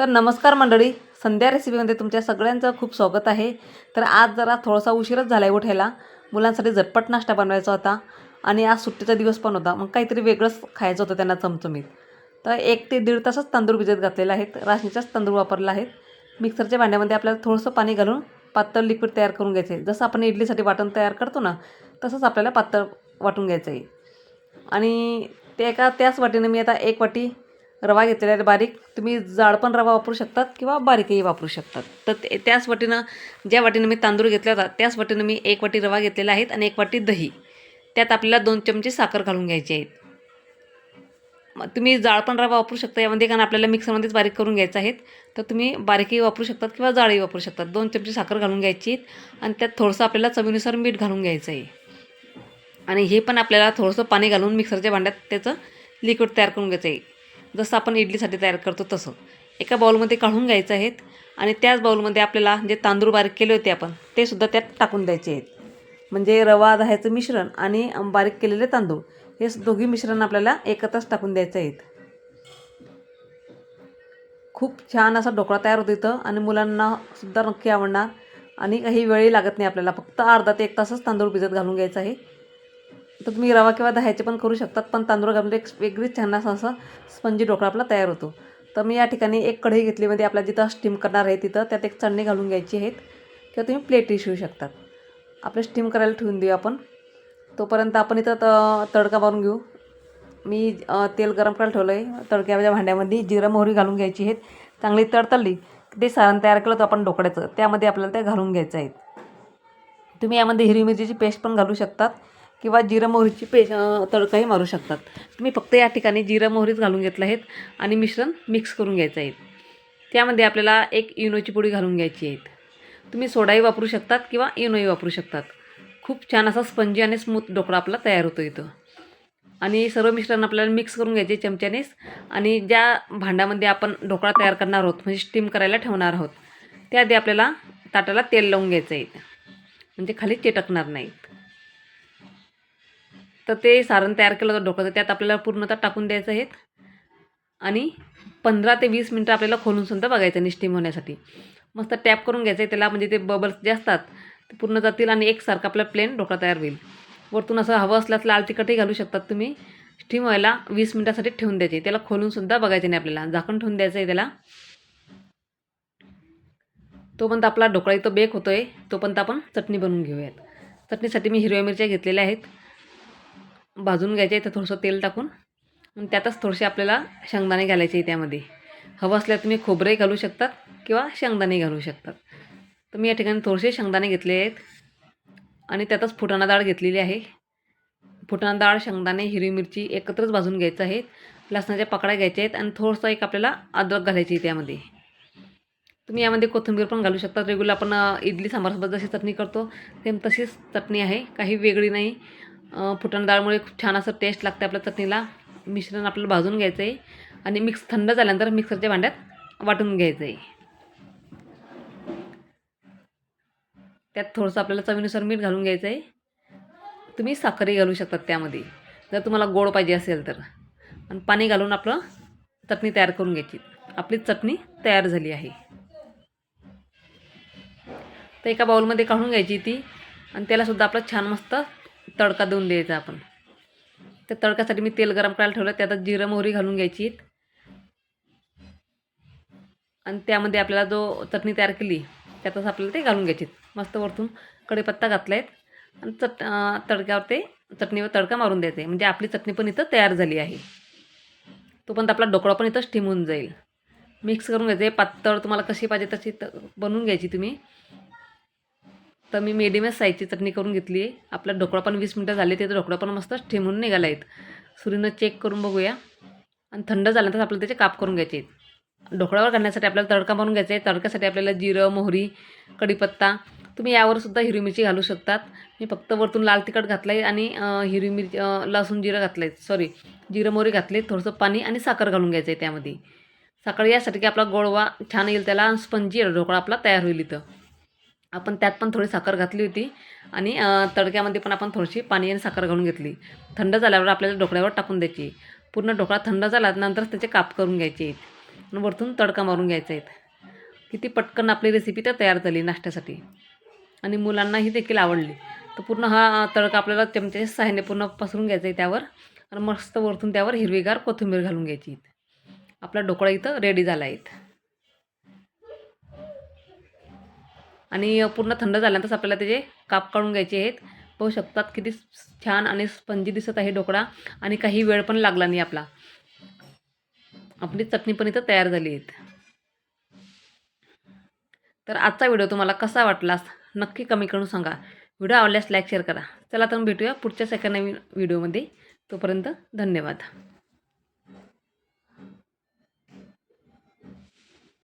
तर नमस्कार मंडळी संध्या रेसिपीमध्ये तुमच्या सगळ्यांचं खूप स्वागत आहे. तर आज जरा थोडासा उशीरच झाला आहे उठायला. मुलांसाठी झटपट नाश्ता बनवायचा होता आणि आज सुट्टीचा दिवस पण होता मग काहीतरी वेगळंच खायचं होतं त्यांना चमचमीत. तर एक ते दीड तासच तांदूळ भिजत घातलेले आहेत राशनीचाच तांदूळ वापरला आहेत. मिक्सरच्या भांड्यामध्ये आपल्याला थोडंसं पाणी घालून पातळ लिक्विड तयार करून घ्यायचं आहे जसं आपण इडलीसाठी वाटण तयार करतो ना तसंच आपल्याला पातळ वाटून घ्यायचं आहे आणि ते एका त्याच वाटीने मी आता एक वाटी रवा घेतलेला आहे बारीक. तुम्ही जाड पण रवा वापरू शकतात किंवा बारीकही वापरू शकतात. तर ते त्याच वाटीनं ज्या वाटीनं मी तांदूळ घेतला होता त्याच वाटीनं मी एक वाटी रवा घेतलेला आहे आणि एक वाटी दही. त्यात आपल्याला दोन चमचे साखर घालून घ्यायची आहेत मग तुम्ही जाळ पण रवा वापरू शकता. यामध्ये कारण आपल्याला मिक्सरमध्येच बारीक करून घ्यायचं आहेत तर तुम्ही बारीकही वापरू शकतात किंवा जाळही वापरू शकतात. दोन चमचे साखर घालून घ्यायची आणि त्यात थोडंसं आपल्याला चवीनुसार मीठ घालून घ्यायचं आहे. आणि हे पण आपल्याला थोडंसं पाणी घालून मिक्सरच्या भांड्यात त्याचं लिक्विड तयार करून घ्यायचं आहे. जसं आपण इडलीसाठी तयार करतो तसं. एका बाउलमध्ये काढून घ्यायचं आहेत आणि त्याच बाउलमध्ये आपल्याला जे तांदूळ बारीक केले होते आपण ते सुद्धा त्यात टाकून द्यायचे आहेत. म्हणजे रवा दह्याचं मिश्रण आणि बारीक केलेले तांदूळ हे दोघी मिश्रण आपल्याला एकत्रच टाकून द्यायचं आहेत. खूप छान असा ढोकळा तयार होतो इथं आणि मुलांना सुद्धा नक्की आवडणार. आणि काही वेळही लागत नाही आपल्याला फक्त अर्धा ते एक तासच तांदूळ भिजत घालून घ्यायचं आहे. तर तुम्ही रवा किंवा दह्याचे पण करू शकतात पण तांदूळ घालून एक वेगळीच छान असा असं स्पंजी ढोकळा आपला तयार होतो. तर मी या ठिकाणी एक कढई घेतली म्हणजे आपल्या जिथं स्टीम करणार आहे तिथं त्यात एक चटणी घालून घ्यायची आहेत किंवा तुम्ही प्लेटही शिवू शकतात. आपले स्टीम करायला ठेवून देऊ आपण. तोपर्यंत आपण इथं त तडका मारून घेऊ. मी तेल गरम करायला ठेवलं आहे तडक्याच्या भांड्यामध्ये जिरा मोहरी घालून घ्यायची आहेत. चांगली तडतडली ते सारण तयार केलं होतं आपण ढोकळ्याचं. त्यामध्ये आपल्याला ते घालून घ्यायचं आहे. तुम्ही यामध्ये हिरवी मिरचीची पेस्ट पण घालू शकतात. किंवा जिरं मोहरीची पे तडकाही मारू शकतात. तुम्ही फक्त या ठिकाणी जिरं मोहरीच घालून घेतलं आहेत आणि मिश्रण मिक्स करून घ्यायचं आहे. त्यामध्ये आपल्याला एक इनोची पोळी घालून घ्यायची आहेत तुम्ही सोडाही वापरू शकतात किंवा इनोही वापरू शकतात. खूप छान असा स्पंजी आणि स्मूथ ढोकळा आपला तयार होतो इथं. आणि सर्व मिश्रण आपल्याला मिक्स करून घ्यायचे चमच्यानेच. आणि ज्या भांड्यामध्ये आपण ढोकळा तयार करणार आहोत म्हणजे स्टीम करायला ठेवणार आहोत त्याआधी आपल्याला ताटाला तेल लावून घ्यायचं आहे. म्हणजे खाली चेटकणार नाहीत. तर ते सारण तयार केलं होतं ढोकळाचं त्यात आपल्याला पूर्णतः टाकून द्यायचं आहेत आणि पंधरा ते वीस मिनटं आपल्याला खोलून सुद्धा बघायचं निष्ठीम होण्यासाठी. मस्त टॅप करून घ्यायचं आहे त्याला म्हणजे ते बबल्स जे असतात ते पूर्ण जातील आणि एकसारखं आपला प्लेन ढोकळा तयार होईल. वरतून असं हवं असल्यास लाल तिखटही घालू शकतात तुम्ही. स्टीम व्हायला वीस मिनटासाठी ठेवून द्यायचे. त्याला खोलून सुद्धा बघायचं नाही आपल्याला. झाकण ठेवून द्यायचं आहे त्याला. तोपर्यंत आपला ढोकळा इथं बेक होतो आहे तोपर्यंत आपण चटणी बनवून घेऊयात. चटणीसाठी मी हिरव्या मिरच्या घेतलेल्या आहेत. भाजून घ्यायचे आहे तर थोडंसं तेल टाकून. आणि त्यातच थोडेसे आपल्याला शेंगदाणे घालायचे त्यामध्ये. हवं असल्यास तुम्ही खोबरंही घालू शकतात किंवा शेंगदाणे घालू शकतात. तर मी या ठिकाणी थोडेसे शेंगदाणे घेतले आहेत. आणि त्यातच फुटाणा डाळ घेतलेली आहे. फुटाणा डाळ शेंगदाणे हिरवी मिरची एकत्रच भाजून घ्यायचं आहे. लसणाच्या पाकळ्या घ्यायच्या आहेत आणि थोडंसं एक आपल्याला अद्रक घालायची आहे त्यामध्ये. तुम्ही यामध्ये कोथिंबीर पण घालू शकता. रेग्युलर आपण इडली सांबारसोबत जशी चटणी करतो सेम तशीच चटणी आहे. काही वेगळी नाही. फुटाणा डाळमुळे खूप छान असं टेस्ट लागते आपल्या चटणीला. मिश्रण आपल्याला भाजून घ्यायचं आहे आणि मिक्स थंड झाल्यानंतर मिक्सरच्या भांड्यात वाटून घ्यायचं आहे त्यात थोडंसं आपल्याला चवीनुसार मीठ घालून घ्यायचं आहे तुम्ही साखरही घालू शकतात त्यामध्ये. जर तुम्हाला गोड पाहिजे असेल तर. आणि पाणी घालून आपलं चटणी तयार करून घ्यायची. आपली चटणी तयार झाली आहे. तर एका बाउलमध्ये काढून घ्यायची ती. आणि त्यालासुद्धा आपलं छान मस्त तडका देऊन द्यायचा आपण. त्या तडक्यासाठी मी तेल गरम करायला ठेवलं. त्यात जिरं मोहरी घालून घ्यायची. आणि त्यामध्ये आपल्याला जो चटणी तयार केली त्यातच आपल्याला ते घालून घ्यायची. मस्त वरतून कढीपत्ता घातला आहेत आणि चट तडक्यावर ते चटणीवर तडका मारून द्यायचे म्हणजे आपली चटणी पण इथं तयार झाली आहे. तोपर्यंत आपला ढोकळा पण इथं स्टीम होऊन जाईल. मिक्स करून घ्यायचे. पातळ तुम्हाला कशी पाहिजे तशी बनवून घ्यायची तुम्ही. तर मी मिडियमच साईजची चटणी करून घेतली आहे आपला ढोकळा पण वीस मिनटं झाले ते ढोकळा पण मस्त ठेवून निघाला आहेत. सुरीनं चेक करून बघूया. आणि थंड झाल्यानंतर आपल्याला त्याचे काप करून घ्यायचे आहेत. ढोकळ्यावर घालण्यासाठी आपल्याला तडका मारून घ्यायचा आहे. तडक्यासाठी आपल्याला जिरं मोहरी कढीपत्ता. तुम्ही यावर सुद्धा हिरवी मिरची घालू शकतात. मी फक्त वरतून लाल तिखट घातलं आहे आणि हिरवी मिरची लसूण जिरं घातलं आहे सॉरी जिरं मोहरी घातले थोडंसं पाणी आणि साखर घालून घ्यायचं आहे त्यामध्ये. साखर यासाठी की आपला गोडवा छान येईल त्याला स्पंजी ढोकळा आपला तयार होईल इथं. आपण त्यात पण थोडी साखर घातली होती. आणि तडक्यामध्ये पण आपण थोडीशी पाणी आणि साखर घालून घेतली. थंड झाल्यावर आपल्याला ढोकळ्यावर टाकून द्यायची. पूर्ण ढोकळा थंड झाला नंतरच त्याचे काप करून घ्यायचे. आणि वरतून तडका मारून घ्यायचा. आहेत किती पटकन आपली रेसिपी तर तयार झाली नाश्त्यासाठी. आणि मुलांनाही देखील आवडली. तर पूर्ण हा तडका आपल्याला चमच्याच्या सहाय्याने पूर्ण पसरून घ्यायचा आहे त्यावर. आणि मस्त वरतून त्यावर हिरवीगार कोथिंबीर घालून घ्यायची. आपला ढोकळा इथं रेडी झाला आहे. आणि पूर्ण थंड झाल्यानंतर आपल्याला त्याचे काप काढून घ्यायचे आहेत पाहू शकतात किती छान आणि स्पंजी दिसत आहे ढोकळा आणि काही वेळ पण लागला नाही आपला. आपली चटणी पण इथं तयार झाली आहेत. तर आजचा व्हिडिओ तुम्हाला कसा वाटला नक्की कमी करून सांगा. व्हिडिओ आवडल्यास लाईक शेअर करा. चला तर भेटूया पुढच्या सेकंड नवीन व्हिडिओमध्ये. तोपर्यंत धन्यवाद.